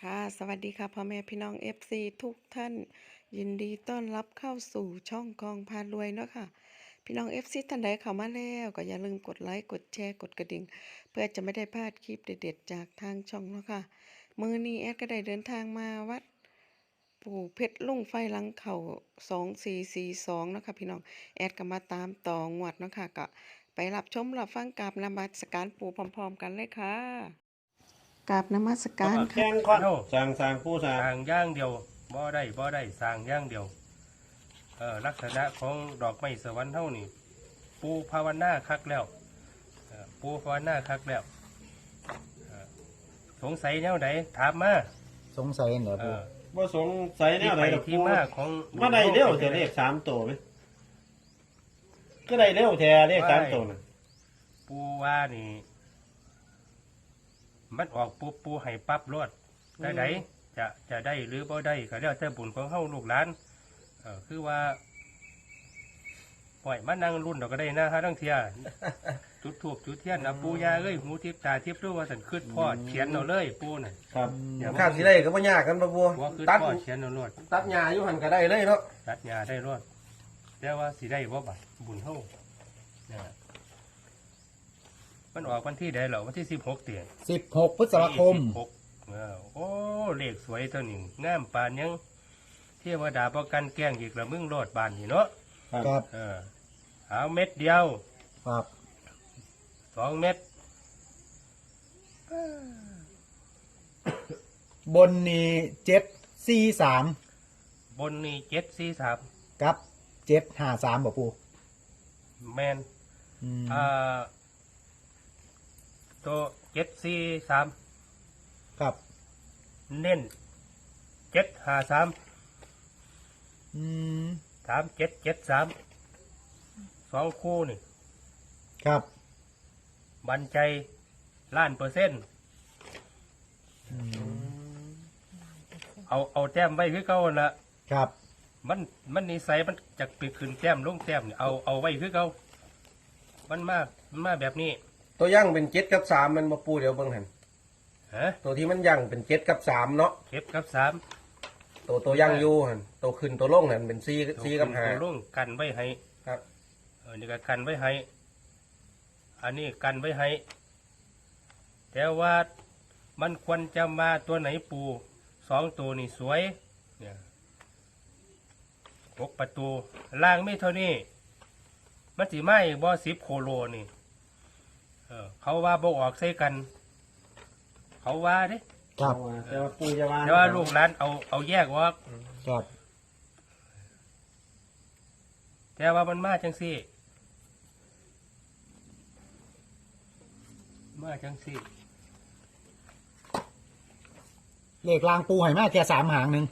ค่ะสวัสดีค่ะพ่อแม่พี่น้อง FC ทุกท่าน ยินดีต้อนรับเข้าสู่ช่องกองพารวยเนาะค่ะ พี่น้อง FC ท่านใดเข้ามาแล้วก็อย่าลืมกดไลค์กดแชร์กดกระดิ่ง เพื่อจะไม่ได้พลาดคลิปเด็ดๆจากทางช่องเนาะค่ะ มือนี้แอดก็ได้เดินทางมาวัด ปู่เพชรลุ่งไฟลังเขาสองสี่สี่สองเนาะค่ะพี่น้องแอดก็มาตามต่องวดเนาะค่ะก็ไปรับชมรับฟังกราบนมัสการปู่พร้อม ๆ กันเลยค่ะ กราบนมัสการค่ะ แข่งก่อนเอ้าสร้างสร้างผู้สร้างสร้างอย่างเดียวบ่ได้บ่ได้สร้างอย่างเดียวเอ่อลักษณะของดอกไม้สวรรค์เท่านี่ปูภาวนาคักแล้วเอ่อปูภาวนาคักแล้วเอ่อสงสัยแนวไหนถามมาสงสัยเหรอเอปูอว่าสงสัยแนที่วไหไปนดอกที่ผู้มาของว่าได้เร็วแต่เลขสามตัวไหมก็ได้เร็วแท้เลขสามตัวน่ะปูว่านี่ มันออกปูปูให้ปั๊บรวดได้ไหนจะจะได้หรือบ่ได้ก็แล้วแต่บุญของเฮาลูกหลานเออคือว่าปล่อยมานั่งรุ่นเราก็ได้นะฮะทั้งเทียจุดถูกจุดเทียนนะปูยาเอ้ยหูทิพย์ตาทิพย์ด้วยว่าสันขึ้นพ่อเขียนเอาเลยปูน่ะครับอย่าข้ามสิได้ก็บ่ยากกันบ่บัวว่าขึ้นตัดพ่อเขียนเอารวดตัดหญ้าอยู่หันก็ได้เลยเนาะตัดยาได้รวดแต่ว่าสิได้บ่บัดบุญเฮาเนี่ย มันออกวันที่ใดเหรอวันที่สิบหกเตียสิบหกพฤษภาคมสิบหกเออโอ้เลขสวยตัวนี้งามปานยังเทวดาประกันแกล้งอีกละมึงโลดบานนี่เนาะครับเออเอาเม็ดเดียวครับสองเม็ดบนนี้เจ็ดสี่สามบนนี่เจ็ดสี่สามกับเจ็ดห้าสามบ่ปูแมนอืมอ่า ตัวเจ็ดสี่สามครับ เน้นเจ็ดห้าสามอืมสามเจ็ดเจ็ดสามสองคู่นี่ครับบันใจล้านเปอร์เซ็นต์อืมเอาเอาแต้มไว้คือเก่าหั่นละครับมันมันนิสัยมันจะไปขึ้นแต้มลงแต้มนี่เอาเอาไว้คือเก่ามันมามันมาแบบนี้ ตัวย่างเป็นเจ็ดกับสามมันบ่ปูเดี๋ยวเบิ่งหันฮะตัวที่มันย่างเป็นเจ็ดกับสามเนาะเก็บกับสามตัวตัวย่างอยู่หันตัวขึ้นตัวลงหันเป็นสี่สี่กับห้า ตัวลงกันไว้ให้ครับเออนี่ก็กันไว้ให้ อันนี้กันไว้ให้ แต่ว่ามันควรจะมาตัวไหนปูสองตัวนี่สวยเนี่ยหกประตูล่างไม่เท่านี้มันสิไม่บ่สิบโคโลนี่ เออ เขาว่าบ่ออกใส่กัน เขาว่าเด้ครับแต่ว่าปูจะวางแต่ว่าลูกหลานเอาเอาแยกออกครับแต่ว่ามันมาจังสี่มาจังสี่เลขรางปูให้มาแค่สามหางหนึ่ง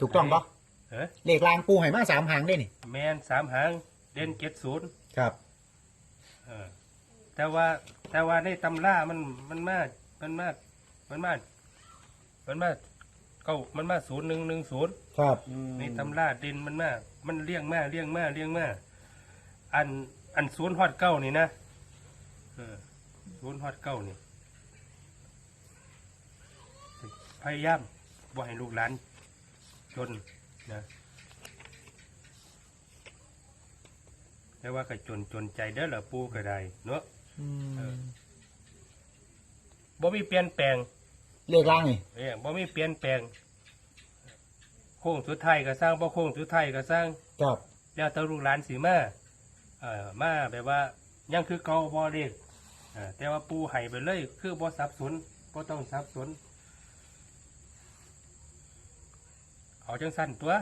ถูกต้องปะเฮ้ยเลขรางปูให้มาสามหางได้นี่แมนสามหางเด่นเจ็ดศูนย์ครับเออ แต่ว่าแต่ว่าในตำรามันมันมามันมามันมามันมาเก้ามันมาศูนย์หนึ่งหนึ่งศูนย์ครับอืมในตำราเด่นมันมามันเลี้ยงมาเลี้ยงมาเลี้ยงมาอันอันศูนย์ฮอดเก้านี่นะเออศูนย์ฮอดเก้านี่พยายามบ่ให้ลูกหลานจนนะ แต่ว่าก็จนจนใจเด้อละปูก็ได้เนาะอืมบ่มีเปลี่ยนแปลงเลขรางนี่เอ้ยบ่มีเปลี่ยนแปลง โค้งสุดท้ายก็สร้างบ่โค้งสุดท้ายก็สร้าง ครับ แล้วแต่ลูกหลานสิมาเอ่อมาแบบว่ายังคือเก่าบ่เด็กเอ่อแต่ว่าปูให้ไปเลย คือบ่สับสนบ่ต้องสับสนเอาจังสั้นตัว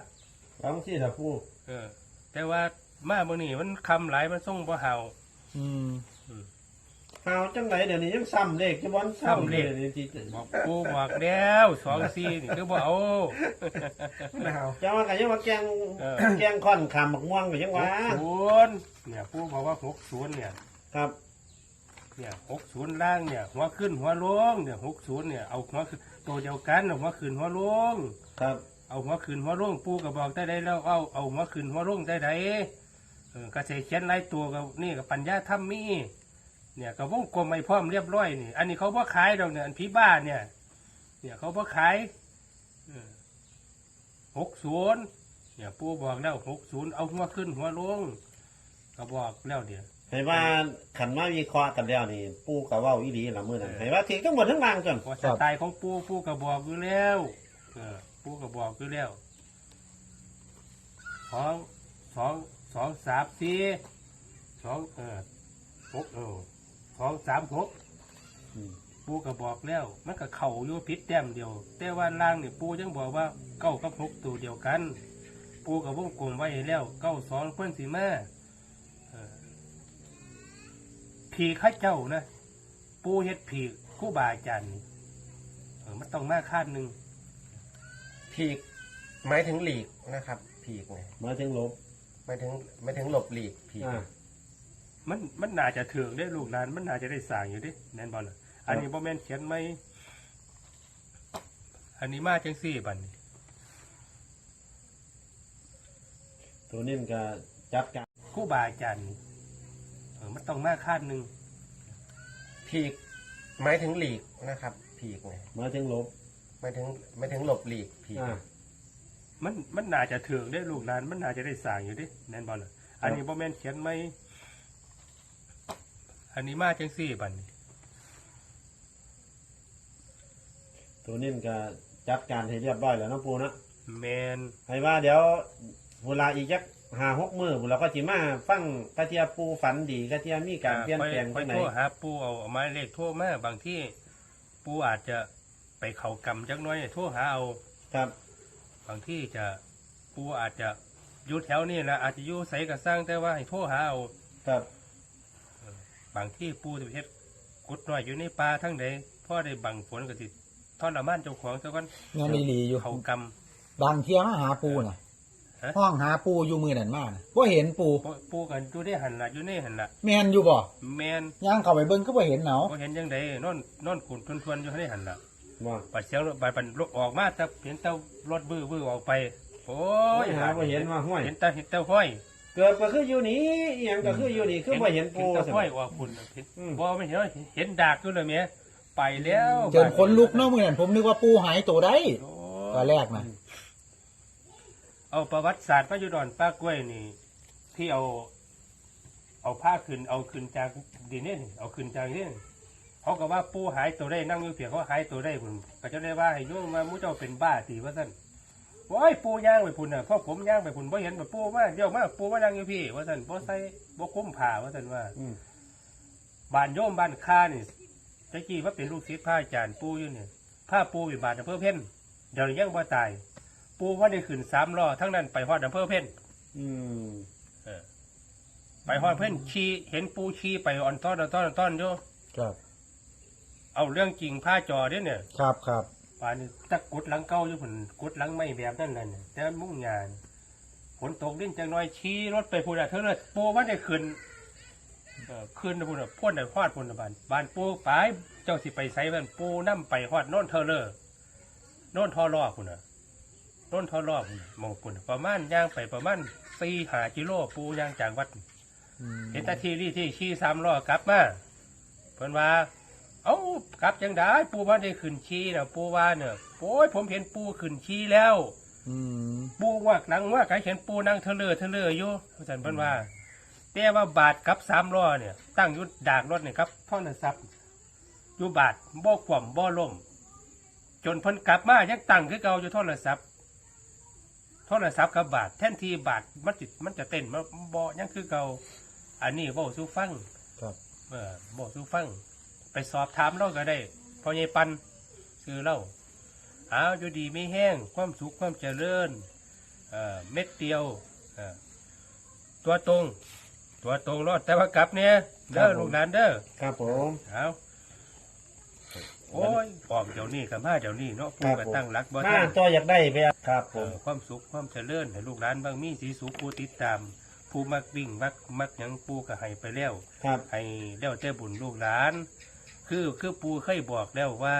วางที่ถ้าปูเออ แต่ว่า มาเมื่อนี้มันคำหลายมันส่งบ่เห่า อืมหาวจังไหนเดี๋ยวนี้ยังซ้ำเลขจะบอนซ้ำเลขนี่ที่บอกปูบอกแล้วสองสี่นี่คือบ่เอา จะว่ากันยังว่าแกงเออ แกงค่อนขามบักม่วงก็ยังหว่า กศูนย์เนี่ยปูบอกว่าหกศูนย์เนี่ยครับ เนี่ยหกศูนย์ล่างเนี่ย หัวขึ้นหัวลงเนี่ยหกศูนย์เนี่ยเอาหัวขึ้นตัวเดียวกันเอาหัวขึ้นหัวลง ครับ เอาหัวขึ้นหัวลงปูก็บอกได้ได้แล้วเอาเอาหัวขึ้นหัวลงได้ได เออก็ใส่เขียนหลายตัวกับนี่กับปัญญาธรรมมีเนี่ยก็วงกลมไม่พร้อมเรียบร้อยนี่ อันนี้เขาบ่ขายดอกเนี่ยอันผีบ้าเนี่ย เนี่ยเขาบ่ขายหกศูนย์เนี่ยปู่บอกแล้วหกศูนย์เอาหัวขึ้นหัวลงก็บอกแล้วเดี๋ยวให้ว่าขันมาวิเคราะห์กันแล้วนี่ ปู่ก็เว้าอีหลีละมื้อนั้นให้ว่าถือทั้งหมดทั้งรางจนพอสไตล์ของปู่ปู่ก็บอกอยู่แล้วเออปู่ก็บอกอยู่แล้วสองสอง สองสามสี่สองเออหกเออสองสามหกอืมปูก็บอกแล้ว มันก็เข่าอยู่พิษแต้มเดียว แต่ว่าล่างนี่ปูยังบอกว่าเก้ากับหกตัวเดียวกัน ปูกับวงกลมไว้ให้แล้วเก้าสองเพื่อนสีมาเออผีข้าเจ้านะปูเฮ็ดผีคู่บาอาจารย์นี่เออมันต้องมาคาดหนึ่งพีกหมายถึงหลีกนะครับพีกไงมาถึงลบ หมายถึงหมายถึงหลบหลีกพีกอ่ามันมันน่าจะถึงได้ลูกหลานมันน่าจะได้สร้างอยู่ดิแน่นบอลอันนี้บ่แม่นเขียนไหมอันนี้มาจังสี่บัดนตัวนี้มันก็จัดการคู่บาอาจารย์นี่เออมันต้องมาคาดหนึ่งพีกหมายถึงหลีกนะครับพีกไงมาถึงลบหมายถึงหมายถึงหลบหลีกพีกอ่า มันมันน่าจะถึงได้ลูกหลาน มันน่าจะได้สร้างอยู่ดิแน่นบอลอันนี้บ่แม่นเขียนไหมอันนี้มาจังสี่บัดนตัวนี้มันก็จัดการให้เรียบร้อยแล้วเนาะปู่เนาะแมนให้ว่าเดี๋ยวเวลาอีกจักห้าหกมื้อเราก็สิมาฟังกระเทียปู่ฝันดีกระเทียมีการเปลี่ยนแปลงค่อจัยงไหนโทรหาปูเอาเอาไม้เลขโทรมาบางที่ปูอาจจะไปเข่ากำจักหน้อยโทรหาเอาครับ บางที่จะปูอาจจะอยู่แถวนี้แหละอาจจะอยู่ใสกับสร้างแต่ว่าให้โทรหาเอาครับ บางที่ปูจะไปเฮ็ดกุดน้อยอยู่ในป่าทั้งใดพ่อได้บังฝนก็สิทอดละม่านเจ้าของเจ้ากันงานดีๆอยู่เขากบางเที่ยมาหาปูน่ะฮะห้องหาปูอยู่มือนั่นมากว่าเห็นปูำปูปูกันอยู่ได้หันละอยู่ในหันละแมนอยู่บ่แมนย่างเข้าไปเบิ่งก็บ่เห็นเนาะบ่เห็นยังไดนอนนอนขุนทวนๆอยู่ในหันละ ว่าปัดเสียงรถบัดปันรถออกมาแต่เห็นเต้ารถบื้อบื้อออกไป โอ้โอ้ยยหาบ่เห็นว่าห้วย เห็นแต่เห็นแต่ห้อย เกิดก็คืออยู่นี่อีหยังก็คืออยู่นี่คือบ่เห็นปู่เห็นแต่ซั่นห้อยออกพุ่นเห็นอืม บ่ไม่เห็นว่าเห็นดากอยู่เลยแม่ไปแล้วเจนคนลุกเนาะมือนั่นผมนึกว่าปูหายตัวได้โอ้ตอนแรกนะเอาประวัติศาสตร์พระยุดอนป้ากล้วยนี่ ที่เอา เอาผ้าขึ้นเอาขึ้นจากดินเนี่ยนี่เอาขึ้นจากเนี่ย เขาก็ว่าปูหายตัวได้นั่งอยู่เพียงเขาหายตัวได้พุ่นก็จะได้ว่าให้โยมมามุเจ้าเป็นบ้าตีว่าสั่นโอ้ยปูย่างไปพุ่นน่ะเพราะผมย่างไปพุ่นบ่เห็นแบบปูมาเดี๋ยวมาปูมานั่งอยู่พี่ ว่าสั่นบ่ใส่บ่คุ้มผ้าว่าสั่นว่าอืม บ้านโยมบ้านค้านี่ตะกี้ว่าเป็นลูกศิษย์พระอาจารย์ปูอยู่เนี่ยผ้าปูอยู่บ้านอำเภอเพ่นเดี๋ยวนี้ยังบ่ตาย ปูว่าได้ขึ้นสามล้อทั้งนั้นไปฮอดอำเภอเพ่น อืมเออไปฮอดเพ่นขี่เห็นปูขี่ไปอ่อนต้อนอ่อนต้อนอ่อนต้อนอยู่ครับ เอาเรื่องจริงผ้าจอเด้เนี่ยครับครับป่านนี้ตะกดหลังเก่าอยู่ผนกดหลังไม่แบบนั้นนั่นน่ะแต่มุ่งงานฝนตกดิ้นจังน้อยขี่รถไปพูดอะเท่านั้นปูว่าได้ขึ้นเออขึ้นนะพูดอะพ่นอะฮอดพูดอะบานบานปูไปเจ้าสิไปไสบ้านปูนํไปฮอดโน่นเทอเลอร์โน่นทอรอพุ่นอะโน่นทอรอพุ่นน่ะหมองพุ่นน่ะประมาณย่างไปประมาณสี่หากิโลปูย่างจากวัด อืมเห็นแตาทีรี่ที่ขี่สามล้อกลับมาเพิ่นว่า เอ้ากลับจังได้ปูว่าได้ขึ้นขี่นะปูว่าเนี่ยโอ้ยผมเห็นปูขึ้นขี่แล้วอืมปูว่าหนังว่าใครเห็นปูนั่งเทเลอเทเลออยู่อาจารย์เพิ่นว่าแต่ว่าบาทกับสามล้อเนี่ย ตั้งอยุดดากรถเนี่ยครับท่อนทรัพย์อยู่บาทบ่ขวมบ่ล่ม จนเพิ่นกลับมายังตั้งคือเก่าอยู่โทรศัพท์โทรศัพท์กับบาทแทนที่บาทมันจิมันจะเต้นมันบ่ยังคือเก่าอันนี้บ่สู้ฟัง ครับ เออบ่สู้ฟัง ไปสอบถามเราก็ได้พอใหญ่ปันคือเราเอาอยู่ดีไม่แห้งความสุขความเจริญเอ่อเม็ดเดียวเอ่อตัวตรง ตัวตรงรอดแต่ว่ากลับเนี่ยเด้อลูกหลานเด้อครับผมเอาโอ้ยออกเดี๋ยวนี้กับมาเดี๋ยวนี้เนาะครับก็ผมตั้งรักบ่มาทันตัวอยากได้ไปอะครับผเอ่มอความสุขความเจริญให้ลูกหลานบางมีสีสุขผู้ติดตาม ผู้มักวิ่งมักมักหยังปูก็ให้ไปแล้วครับให้แล้วแต่บุญลูกหลาน คือคือปูเคยบอกแล้วว่า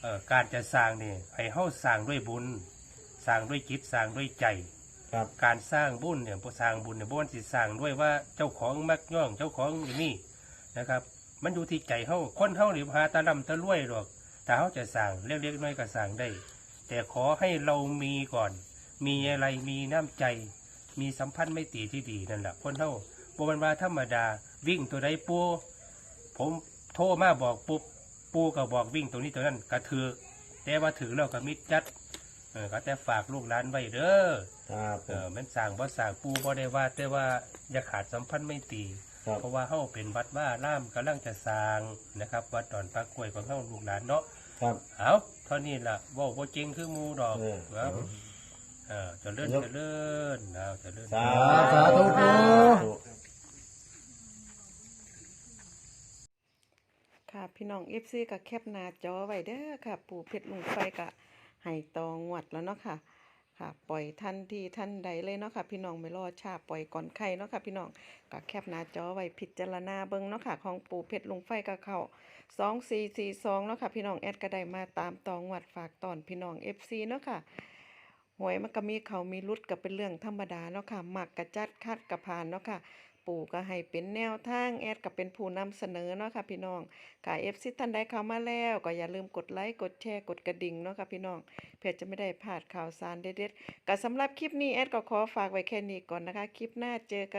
เอ่อการจะสร้างนี่ให้เฮาสร้างด้วยบุญ สร้างด้วยจิตสร้างด้วยใจ ครับ การสร้างบุญเนี่ยบ่สร้างบุญเนี่ยบ่ว่าสิสร้างด้วยว่าเจ้าของมักย่องเจ้าของอย่างนี้นะครับ มันอยู่ที่ใจเฮาคนเฮานี่หาตาดำตะรวยหรอกถ้าเฮาจะสั่งเล็กๆน้อยๆก็สั่งได้ แต่ขอให้เรามีก่อน มีอะไรมีน้ำใจ มีสัมพันธ์ไม่ตรีที่ดีนั่นแหละคนเฮาบ่แมันว่าธรรมดาวิ่งตัวใดปูผม โทรมาบอกปุ๊บปูก็บอกวิ่งตัวนี้ตัวนั้นก็ถือแต่ว่าถือแล้วก็มิดจัดเออก็แต่ฝากลูกหลานไว้เด้อครับผเออมมันสั่งบ่สั่งปูบ่ได้ว่า แต่ว่าอย่าขาดสัมพันธ์ไม่ตรีครับ เพราะว่าเฮาเป็นวัดว่าล่ามกำลังจะสร้างนะครับวัดดอนปลากล้วยของเฮาลูกหลานเนาะครับ เอาเท่านี้ล่ะเว้าบ่จริงคือหมู่ดอกเออ ครับเออเจริญยกเจริญเอาเจริญสาสาธุ ค่ะพี่น้อง FC ก็แคปหน้าจอไว้เด้อค่ะ ปู่เพชรลุงไฟก็ให้ตองงวดแล้วเนาะค่ะค่ะ ปล่อยทันทีทันใดเลยเนาะค่ะ พี่น้องไม่รอช้าปล่อยก่อนใครเนาะค่ะพี่น้องก็แคปหน้าจอไว้พิจารณาเบิ่งเนาะค่ะของปู่เพชรลุงไฟก็เข้า2442เนาะค่ะพี่น้องแอดก็ได้มาตามตองงวดฝากตอนพี่น้อง FC เนาะค่ะหวยมันก็มีเขามีรุดก็เป็นเรื่องธรรมดาเนาะค่ะหมักกระจัดคัดกระพานเนาะค่ะ ปู่ก็ให้เป็นแนวทางแอดก็เป็นผู้นำเสนอเนาะค่ะพี่น้องกาเอฟซีท่านใดเข้ามาแล้ว ก็อย่าลืมกดไลค์กดแชร์กดกระดิ่งเนาะค่ะพี่น้องเพื่อจะไม่ได้พลาดข่าวสารเด็ดๆก็สำหรับคลิปนี้แอดก็ขอฝากไว้แค่นี้ก่อนนะคะ คลิปหน้าเจอกัน